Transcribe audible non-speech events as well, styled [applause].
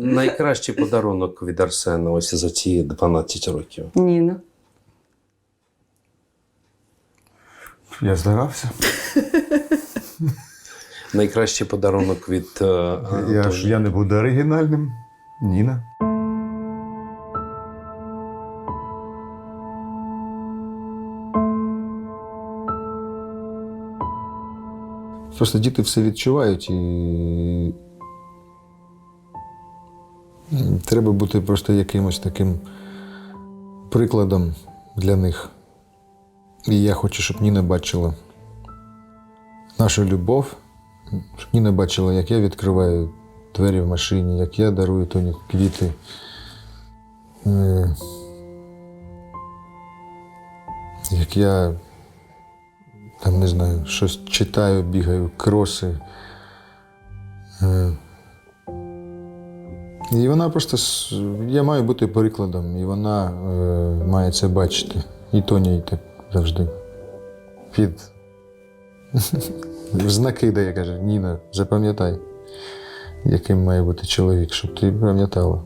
Найкращий подарунок від Арсена ось за ці 12 років. Ніна. Я старався. Найкращий подарунок від е, Я Антона. ж я не буду оригінальним. Ніна. Просто діти все відчувають і. Треба бути просто якимось таким прикладом для них. І я хочу, щоб Ніна бачила нашу любов, щоб Ніна бачила, як я відкриваю двері в машині, як я дарую Тоні квіти. Е, Як я там не знаю, щось читаю, бігаю, кроси. І вона просто я маю бути прикладом, і вона е, має це бачити. І Тоня і так завжди під [laughs] знаки дає, каже, Ніна, запам'ятай, яким має бути чоловік, щоб ти пам'ятала.